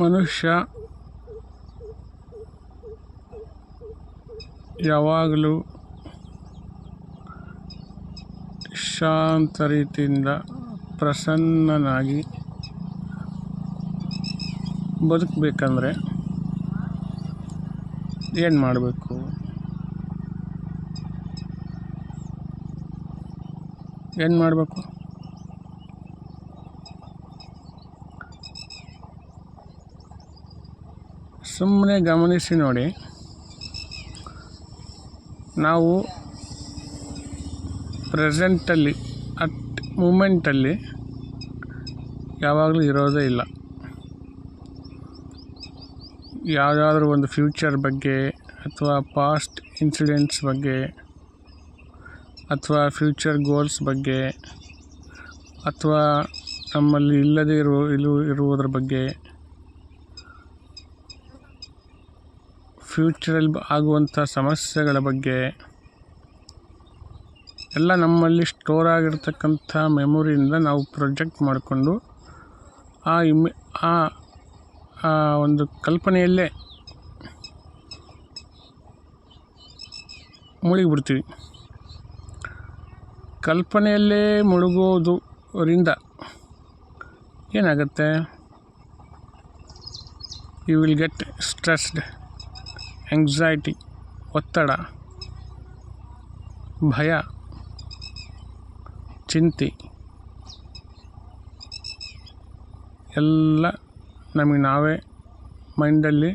ಮನುಷ್ಯ ಯಾವಾಗಲೂ ಶಾಂತ ರೀತಿಯಿಂದ ಪ್ರಸನ್ನನಾಗಿ ಬದುಕಬೇಕಂದ್ರೆ ಏನು ಮಾಡಬೇಕು? ಏನು ಮಾಡಬೇಕು? ಸುಮ್ಮನೆ ಗಮನಿಸಿ ನೋಡಿ. ನಾವು ಪ್ರೆಸೆಂಟಲ್ಲಿ, ಅಟ್ ಮೂಮೆಂಟಲ್ಲಿ ಯಾವಾಗಲೂ ಇರೋದೇ ಇಲ್ಲ. ಯಾವುದಾದ್ರೂ ಒಂದು ಫ್ಯೂಚರ್ ಬಗ್ಗೆ ಅಥವಾ ಪಾಸ್ಟ್ ಇನ್ಸಿಡೆಂಟ್ಸ್ ಬಗ್ಗೆ ಅಥವಾ ಫ್ಯೂಚರ್ ಗೋಲ್ಸ್ ಬಗ್ಗೆ ಅಥವಾ ನಮ್ಮಲ್ಲಿ ಇಲ್ಲದೇ ಇರುವ ಇರು ಇರುವುದರ ಬಗ್ಗೆ ಫ್ಯೂಚರಲ್ಲಿ ಆಗುವಂಥ ಸಮಸ್ಯೆಗಳ ಬಗ್ಗೆ ಎಲ್ಲ ನಮ್ಮಲ್ಲಿ ಸ್ಟೋರ್ ಆಗಿರ್ತಕ್ಕಂಥ ಮೆಮೊರಿಯಿಂದ ನಾವು ಪ್ರೊಜೆಕ್ಟ್ ಮಾಡಿಕೊಂಡು ಆ ಇಮೆ, ಆ ಒಂದು ಕಲ್ಪನೆಯಲ್ಲೇ ಮುಳುಗಿಬಿಡ್ತೀವಿ. ಕಲ್ಪನೆಯಲ್ಲೇ ಮುಳುಗೋದುರಿಂದ ಏನಾಗುತ್ತೆ? You will get stressed anxiety ಒತ್ತಡ, ಭಯ, ಚಿಂತೆ, ಎಲ್ಲ ನಮಗೆ ನಾವೇ ಮೈಂಡಲ್ಲಿ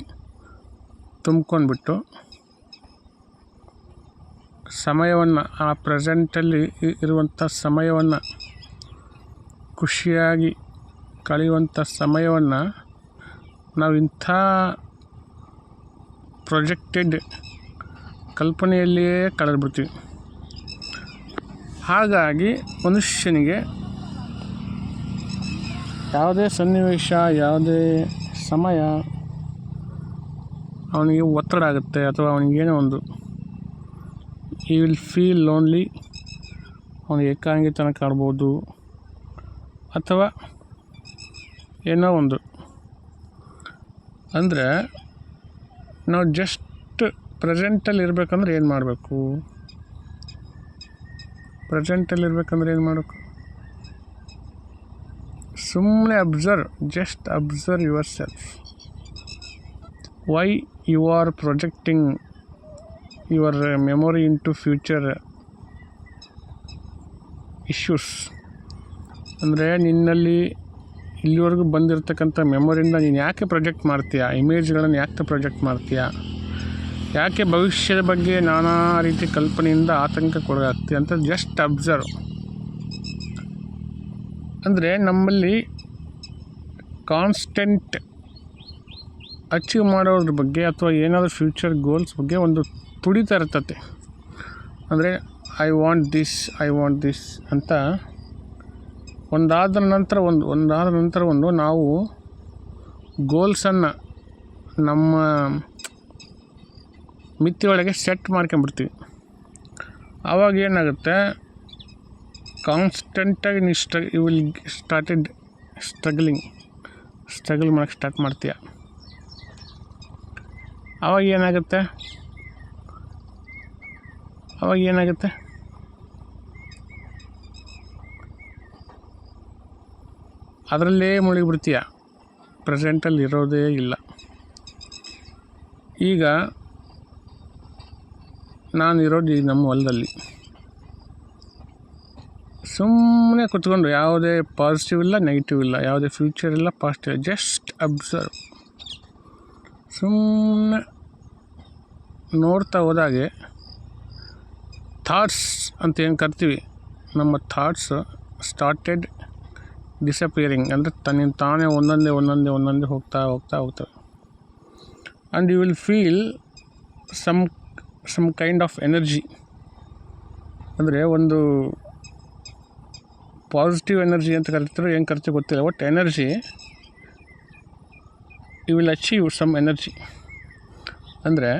ತುಂಬ್ಕೊಂಡ್ಬಿಟ್ಟು ಸಮಯವನ್ನು, ಆ ಪ್ರೆಸೆಂಟಲ್ಲಿ ಇರುವಂಥ ಸಮಯವನ್ನು, ಖುಷಿಯಾಗಿ ಕಳೆಯುವಂಥ ಸಮಯವನ್ನು ನಾವು ಇಂಥ ಪ್ರೊಜೆಕ್ಟೆಡ್ ಕಲ್ಪನೆಯಲ್ಲಿಯೇ ಕಳೆದ್ಬಿಡ್ತೀವಿ ಹಾಗಾಗಿ ಮನುಷ್ಯನಿಗೆ ಯಾವುದೇ ಸನ್ನಿವೇಶ, ಯಾವುದೇ ಸಮಯ ಅವನಿಗೆ ಒತ್ತಡ ಆಗುತ್ತೆ ಅಥವಾ ಅವನಿಗೇನೋ ಒಂದು ಈ ವಿಲ್ ಫೀಲ್ ಲೋನ್ಲಿ ಅವನು ಏಕಾಂಗಿತನ ಕಾಣ್ಬೋದು ಅಥವಾ ಏನೋ ಒಂದು. ಅಂದರೆ ನಾವು ಜಸ್ಟ್ ಪ್ರೆಸೆಂಟಲ್ಲಿ ಇರಬೇಕಂದ್ರೆ ಏನು ಮಾಡಬೇಕು? ಪ್ರೆಸೆಂಟಲ್ಲಿ ಇರಬೇಕಂದ್ರೆ ಏನು ಮಾಡಬೇಕು? ಸುಮ್ಮನೆ observe just observe yourself why you are projecting your memory into future issues ಅಂದರೆ ನಿನ್ನಲ್ಲಿ ಇಲ್ಲಿವರೆಗೂ ಬಂದಿರತಕ್ಕಂಥ ಮೆಮೊರಿಯಿಂದ ನೀನು ಯಾಕೆ ಪ್ರೊಜೆಕ್ಟ್ ಮಾಡ್ತೀಯಾ? ಇಮೇಜ್ಗಳನ್ನು ಯಾಕೆ ಪ್ರೊಜೆಕ್ಟ್ ಮಾಡ್ತೀಯಾ? ಯಾಕೆ ಭವಿಷ್ಯದ ಬಗ್ಗೆ ನಾನಾ ರೀತಿ ಕಲ್ಪನೆಯಿಂದ ಆತಂಕ ಆತಂಕಕ್ಕೊಳಗಾಗ್ತೀಯ ಅಂತ ಜಸ್ಟ್ ಅಬ್ಸರ್ವ್ ಅಂದರೆ ನಮ್ಮಲ್ಲಿ ಕಾನ್ಸ್ಟೆಂಟ್ ಅಚೀವ್ ಮಾಡೋದ್ರ ಬಗ್ಗೆ ಅಥವಾ ಏನಾದರೂ ಫ್ಯೂಚರ್ ಗೋಲ್ಸ್ ಬಗ್ಗೆ ಒಂದು ತುಡಿತ ಇರ್ತತೆ. ಅಂದರೆ I want this I want this ಅಂತ ಒಂದಾದ ನಂತರ ಒಂದು, ಒಂದಾದ ನಂತರ ಒಂದು ನಾವು ಗೋಲ್ಸನ್ನು ನಮ್ಮ ಮಿತಿಯೊಳಗೆ ಸೆಟ್ ಮಾಡ್ಕೊಂಬಿಡ್ತೀವಿ ಆವಾಗ ಏನಾಗುತ್ತೆ? ಕಾನ್ಸ್ಟೆಂಟಾಗಿ ನೀವು ಸ್ಟ್ರ you will started struggling struggle ಮಾಡೋಕ್ಕೆ ಸ್ಟಾರ್ಟ್ ಮಾಡ್ತೀಯ. ಆವಾಗ ಏನಾಗುತ್ತೆ? ಆವಾಗ ಏನಾಗುತ್ತೆ? ಅದರಲ್ಲೇ ಮುಳುಗಿಬಿಡ್ತೀಯ. ಪ್ರೆಸೆಂಟಲ್ಲಿ ಇರೋದೇ ಇಲ್ಲ. ಈಗ ನಾನು ಇರೋದು ಈಗ ನಮ್ಮ ಹೊಲದಲ್ಲಿ. ಸುಮ್ಮನೆ ಕುತ್ಕೊಂಡು ಯಾವುದೇ ಪಾಸಿಟಿವ್ ಇಲ್ಲ ನೆಗೆಟಿವ್ ಇಲ್ಲ, ಯಾವುದೇ ಫ್ಯೂಚರ್ ಇಲ್ಲ ಪಾಸಿಟಿವ್ ಇಲ್ಲ ಜಸ್ಟ್ ಅಬ್ಸರ್ವ್ ಸುಮ್ಮನೆ ನೋಡ್ತಾ ಹೋದಾಗೆ ಥಾಟ್ಸ್ ಅಂತ ಏನು ಕರ್ತೀವಿ? ನಮ್ಮ ಥಾಟ್ಸ್ ಸ್ಟಾರ್ಟೆಡ್ ಡಿಸಪಿಯರಿಂಗ್ ಅಂದರೆ ತನ್ನ ತಾನೇ ಒಂದೊಂದೇ ಒಂದೊಂದೇ ಒಂದೊಂದೇ ಹೋಗ್ತಾ ಹೋಗ್ತಾ ಹೋಗ್ತವೆ and you will feel some some kind of energy ಅಂದರೆ ಒಂದು ಪಾಸಿಟಿವ್ ಎನರ್ಜಿ ಅಂತ ಕರಿತಾರೆ ಏನು ಕರಿತೀವಿ ಗೊತ್ತಿಲ್ಲ. ಒಟ್ಟು energy you will achieve some energy ಅಂದರೆ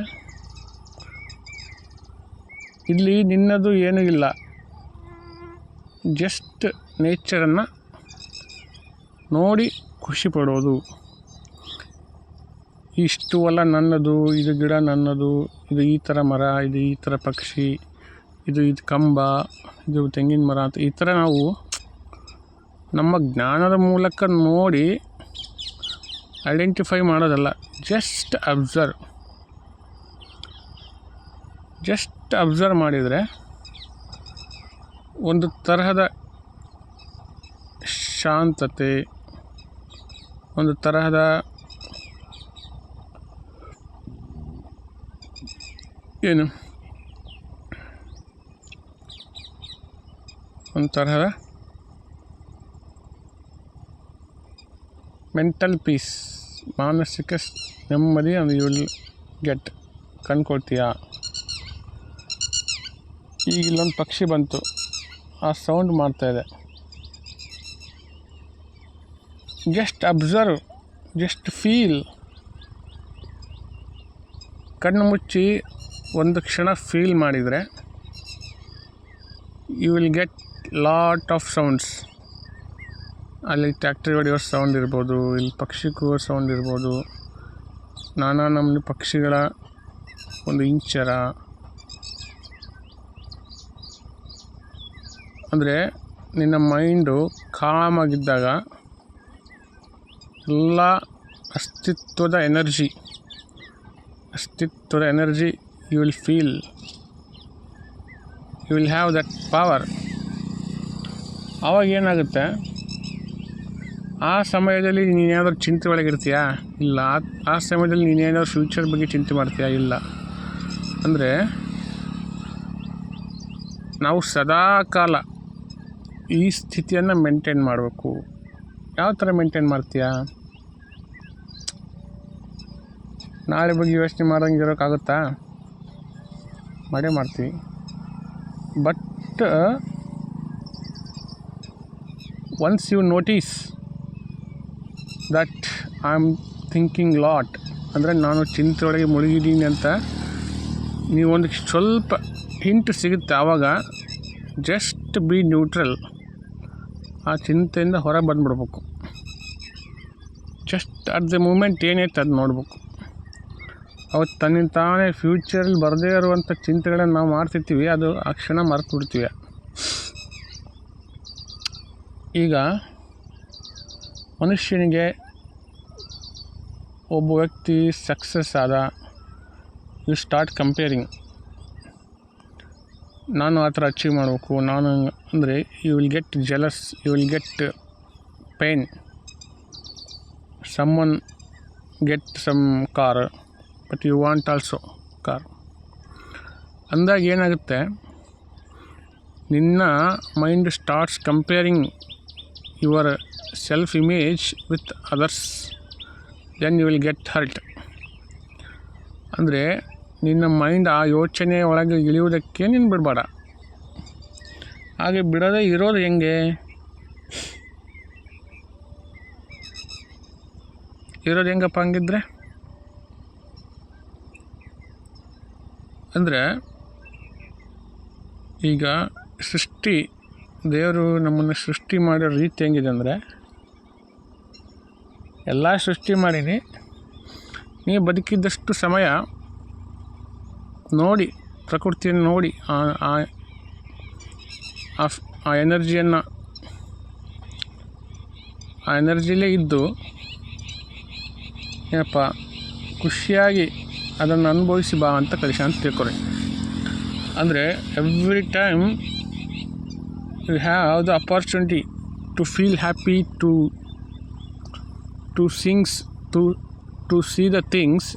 ಇಲ್ಲಿ ನಿನ್ನದು ಏನೂ ಇಲ್ಲ. ಜಸ್ಟ್ ನೇಚರನ್ನು ನೋಡಿ ಖುಷಿ ಪಡೋದು ಇಷ್ಟು ಹೊಲ ನನ್ನದು, ಇದು ಗಿಡ ನನ್ನದು, ಇದು ಈ ಥರ ಮರ, ಇದು ಈ ಥರ ಪಕ್ಷಿ, ಇದು ಇದು ಕಂಬ, ಇದು ತೆಂಗಿನ ಮರ ಅಂತ ಈ ಥರ ನಾವು ನಮ್ಮ ಜ್ಞಾನದ ಮೂಲಕ ನೋಡಿ ಐಡೆಂಟಿಫೈ ಮಾಡೋದಲ್ಲ ಜಸ್ಟ್ ಅಬ್ಸರ್ವ್ ಜಸ್ಟ್ ಅಬ್ಸರ್ವ್ ಮಾಡಿದರೆ ಒಂದು ತರಹದ ಶಾಂತತೆ ಒಂದು ತರಹದ ಏನು? ಒಂದು ತರಹದ ಮೆಂಟಲ್ ಪೀಸ್ ಮಾನಸಿಕ ನೆಮ್ಮದಿ ಒಂದು ಯುಲ್ ಗೆಟ್ ಕಂಡ್ಕೊಳ್ತೀಯಾ. ಈಗ ಇಲ್ಲೊಂದು ಪಕ್ಷಿ ಬಂತು. ಆ ಸೌಂಡ್ ಮಾಡ್ತಾಯಿದೆ ಜಸ್ಟ್ ಅಬ್ಸರ್ವ್ ಜಸ್ಟ್ ಫೀಲ್ ಕಣ್ಣು ಮುಚ್ಚಿ ಒಂದು ಕ್ಷಣ ಫೀಲ್ ಮಾಡಿದರೆ you will get lot of sounds ಅಲ್ಲಿ ಟ್ಯಾಕ್ಟ್ರಿ ಹೊಡೆಯೋ ಸೌಂಡ್ ಇರ್ಬೋದು, ಇಲ್ಲಿ ಪಕ್ಷಿ ಕೂಗೋ ಸೌಂಡ್ ಇರ್ಬೋದು, ನಾನಾ ನಮ್ಮ ಪಕ್ಷಿಗಳ ಒಂದು ಇಂಚರ. ಅಂದರೆ ನಿನ್ನ ಮೈಂಡು ಕಾಮಾಗಿದ್ದಾಗ ಎಲ್ಲ ಅಸ್ತಿತ್ವದ ಎನರ್ಜಿ. ಅಸ್ತಿತ್ವದ energy you will feel. You will have that power. ಆವಾಗ ಏನಾಗುತ್ತೆ? ಆ ಸಮಯದಲ್ಲಿ ನೀನೇನಾದರೂ ಚಿಂತೆ ಒಳಗಿರ್ತೀಯಾ? ಇಲ್ಲ. ಆ- ಆ ಸಮಯದಲ್ಲಿ ನೀನೇನಾದ್ರು ಫ್ಯೂಚರ್ ಬಗ್ಗೆ ಚಿಂತೆ ಮಾಡ್ತೀಯಾ? ಇಲ್ಲ. ಅಂದರೆ ನಾವು ಸದಾ ಕಾಲ ಈ ಸ್ಥಿತಿಯನ್ನು ಮೇಂಟೈನ್ ಮಾಡಬೇಕು. ಯಾವ ಥರ ಮೇಂಟೈನ್ ಮಾಡ್ತೀಯಾ? ನಾಳೆ ಬಗ್ಗೆ ಯೋಚನೆ ಮಾಡೋಂಗೆ ಇರೋಕ್ಕಾಗುತ್ತಾ ಮಾಡೇ ಮಾಡ್ತೀವಿ. But once you notice that I am thinking lot ಅಂದರೆ ನಾನು ಚಿಂತೆ ಒಳಗೆ ಮುಳುಗಿದ್ದೀನಿ ಅಂತ ನೀವೊಂದು ಸ್ವಲ್ಪ ಹಿಂಟ್ ಸಿಗುತ್ತೆ ಆವಾಗ ಜಸ್ಟ್ ಬಿ ನ್ಯೂಟ್ರಲ್ ಆ ಚಿಂತೆಯಿಂದ ಹೊರ ಬಂದುಬಿಡ್ಬೇಕು. ಜಸ್ಟ್ ಅಟ್ ದ ಮೂಮೆಂಟ್ ಏನೈತೆ ಅದು ನೋಡ್ಬೇಕು. ಅವತ್ತು ತನ್ನಿಂದ ತಾನೇ ಫ್ಯೂಚರಲ್ಲಿ ಬರದೇ ಇರುವಂಥ ಚಿಂತೆಗಳನ್ನು ನಾವು ಮಾಡ್ತಿರ್ತೀವಿ, ಅದು ಆ ಕ್ಷಣ ಮರೆತು ಬಿಡ್ತೀವಿ ಈಗ ಮನುಷ್ಯನಿಗೆ ಒಬ್ಬ ವ್ಯಕ್ತಿ ಸಕ್ಸಸ್ ಆದ ಯು ಸ್ಟಾರ್ಟ್ ಕಂಪೇರಿಂಗ್ ನಾನು ಆ ಥರ ಅಚೀವ್ ಮಾಡಬೇಕು. ನಾನು ಅಂದರೆ you will get jealous you will get pain someone get some car but you want also car ಅಂದಾಗ ಏನಾಗುತ್ತೆ? ನಿನ್ನ mind starts comparing yourself image with others then you will get hurt ಅಂದರೆ ನಿನ್ನ ಮೈಂಡ್ ಆ ಯೋಚನೆ ಒಳಗೆ ಇಳಿಯುವುದಕ್ಕೆ ನೀನು ಬಿಡಬೇಡ. ಹಾಗೆ ಬಿಡದೆ ಇರೋದು ಹೆಂಗೆ? ಇರೋದು ಹೆಂಗಪ್ಪ ಹಂಗಿದ್ರೆ? ಅಂದರೆ ಈಗ ಸೃಷ್ಟಿ, ದೇವರು ನಮ್ಮನ್ನು ಸೃಷ್ಟಿ ಮಾಡೋ ರೀತಿ ಹೆಂಗಿದೆ ಅಂದರೆ, ಎಲ್ಲ ಸೃಷ್ಟಿ ಮಾಡೀನಿ ನೀವು ಬದುಕಿದ್ದಷ್ಟು ಸಮಯ ನೋಡಿ, ಪ್ರಕೃತಿಯನ್ನು ನೋಡಿ, ಆ ಎನರ್ಜಿಯನ್ನು, ಆ ಎನರ್ಜಿಲೇ ಇದ್ದು, ಏನಪ್ಪ, ಖುಷಿಯಾಗಿ ಅದನ್ನು ಅನುಭವಿಸಿ ಬಾ ಅಂತ ಕಲಿಸ ಅಂತ ತಿಳ್ಕೊಳಿ. ಅಂದರೆ every time you have the opportunity to feel happy to to things to to see the things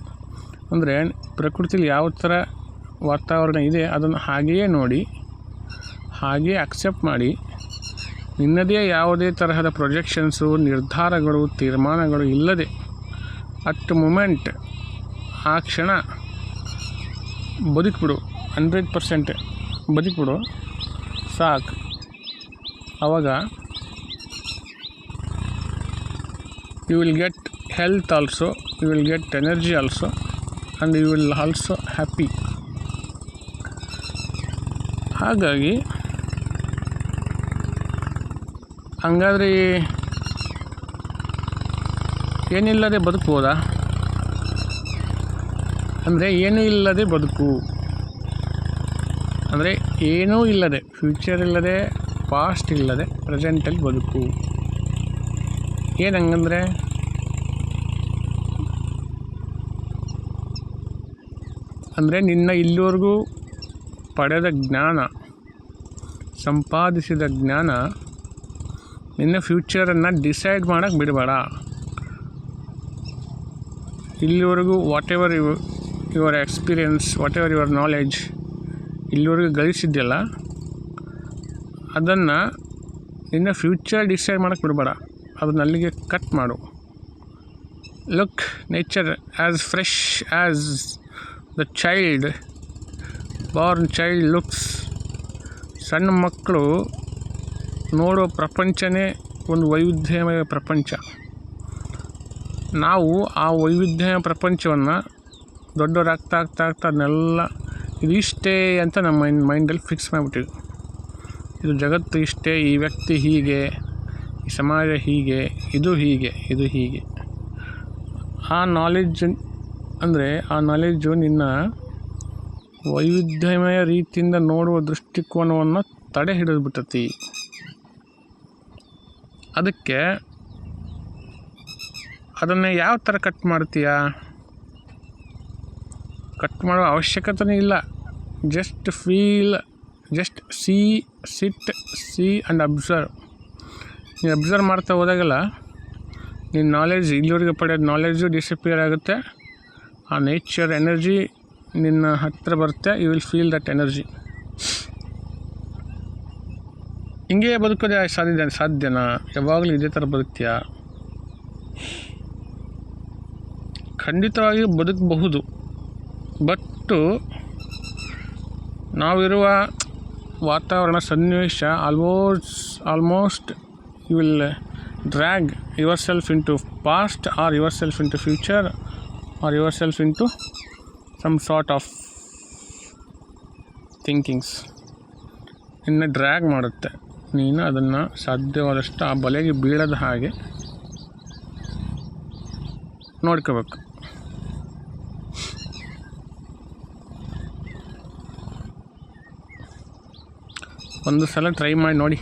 ಅಂದರೆ ಪ್ರಕೃತಿಲಿ ಯಾವ ಥರ ವಾತಾವರಣ ಇದೆ, ಅದನ್ನು ಹಾಗೆಯೇ ನೋಡಿ, ಹಾಗೆಯೇ ಅಕ್ಸೆಪ್ಟ್ ಮಾಡಿ. ನಿನ್ನದೇ ಯಾವುದೇ ತರಹದ ಪ್ರೊಜೆಕ್ಷನ್ಸು ನಿರ್ಧಾರಗಳು, ತೀರ್ಮಾನಗಳು ಇಲ್ಲದೆ ಅಟ್ ಮೂಮೆಂಟ್ ಆ ಕ್ಷಣ ಬದುಕ್ಬಿಡು ಹಂಡ್ರೆಡ್ ಪರ್ಸೆಂಟ್ ಬದುಕ್ಬಿಡು, ಸಾಕು. ಆವಾಗ you will get health also you will get energy also and you will also happy ಹಾಗಾಗಿ ಹಂಗಾದ್ರೆ ಏನಿಲ್ಲದೆ ಬದುಕ್ಬೋದಾ? ಅಂದರೆ ಏನೂ ಇಲ್ಲದೆ ಬದುಕು. ಅಂದರೆ ಏನೂ ಇಲ್ಲದೆ ಫ್ಯೂಚರ್ ಇಲ್ಲದೆ ಪಾಸ್ಟ್ ಇಲ್ಲದೆ ಪ್ರೆಸೆಂಟಲ್ಲಿ ಬದುಕು. ಏನು ಹಂಗಂದರೆ? ಅಂದರೆ ನಿನ್ನ ಇಲ್ಲಿವರೆಗೂ ಪಡೆದ ಜ್ಞಾನ. ಸಂಪಾದಿಸಿದ ಜ್ಞಾನ ನಿನ್ನ ಫ್ಯೂಚರನ್ನು ಡಿಸೈಡ್ ಮಾಡೋಕ್ಕೆ ಬಿಡಬೇಡ. ಇಲ್ಲಿವರೆಗೂ whatever you your experience whatever your knowledge ಇಲ್ಲಿವರೆಗೂ ಗಳಿಸಿದ್ಯಲ್ಲ, ಅದನ್ನು ನಿನ್ನ ಫ್ಯೂಚರ್ ಡಿಸೈಡ್ ಮಾಡೋಕ್ಕೆ ಬಿಡಬೇಡ. ಅದನ್ನ ಅಲ್ಲಿಗೆ ಕಟ್ ಮಾಡು. Look nature as fresh as the child born child looks ಸಣ್ಣ ಮಕ್ಕಳು ನೋಡೋ ಪ್ರಪಂಚವೇ ಒಂದು ವೈವಿಧ್ಯಮಯ ಪ್ರಪಂಚ. ನಾವು ಆ ವೈವಿಧ್ಯಮಯ ಪ್ರಪಂಚವನ್ನು ದೊಡ್ಡವರಾಗ್ತಾ ಆಗ್ತಾ ಆಗ್ತಾ ಅದನ್ನೆಲ್ಲ ಇದು ಇಷ್ಟೇ ಅಂತ ನಮ್ಮ ಮೈಂಡ್, ಮೈಂಡಲ್ಲಿ ಫಿಕ್ಸ್ ಮಾಡಿಬಿಟ್ಟಿವಿ ಇದು ಜಗತ್ತು ಇಷ್ಟೇ, ಈ ವ್ಯಕ್ತಿ ಹೀಗೆ, ಈ ಸಮಾಜ ಹೀಗೆ, ಇದು ಹೀಗೆ ಇದು ಹೀಗೆ. ಆ ನಾಲೆಡ್ಜ್ ಅಂದರೆ, ಆ ನಾಲೆಡ್ಜು ನಿನ್ನ ವೈವಿಧ್ಯಮಯ ರೀತಿಯಿಂದ ನೋಡುವ ದೃಷ್ಟಿಕೋನವನ್ನು ತಡೆ ಹಿಡಿದು ಬಿಟ್ಟತಿ ಅದಕ್ಕೆ ಅದನ್ನು ಯಾವ ಥರ ಕಟ್ ಮಾಡ್ತೀಯಾ? ಕಟ್ ಮಾಡುವ ಅವಶ್ಯಕತೆನೇ ಇಲ್ಲ. Just feel just see sit see and observe ನೀನು ಅಬ್ಸರ್ವ್ ಮಾಡ್ತಾ ಹೋದಾಗೆಲ್ಲ ನಿನ್ನ ನಾಲೆಜ್ ಇಲ್ಲಿವರೆಗೆ ಪಡೆಯೋದು ನಾಲೆಜು ಡಿಸಪಿಯರ್ ಆಗುತ್ತೆ. ಆ ನೇಚರ್ ಎನರ್ಜಿ ನಿನ್ನ ಹತ್ತಿರ ಬರುತ್ತೆ you will feel that energy ಹಿಂಗೆ ಬದುಕೋದೇ ಸಾಧ್ಯ ಸಾಧ್ಯನಾ? ಯಾವಾಗಲೂ ಇದೇ ಥರ ಬದುಕ್ತೀಯಾ? ಖಂಡಿತವಾಗಿ ಬದುಕಬಹುದು. ಬಟ್ಟು ನಾವಿರುವ ವಾತಾವರಣ, ಸನ್ನಿವೇಶ almost almost you will drag yourself into past or yourself into future or yourself into some sort of thinkings ಇನ್ನು ಡ್ರ್ಯಾಗ್ ಮಾಡುತ್ತೆ. ನೀನು ಅದನ್ನು ಸಾಧ್ಯವಾದಷ್ಟು ಆ ಬಲೆಗೆ ಬೀಳದ ಹಾಗೆ ನೋಡ್ಕೋಬೇಕು. ಒಂದು ಸಲ ಟ್ರೈ ಮಾಡಿ ನೋಡಿ.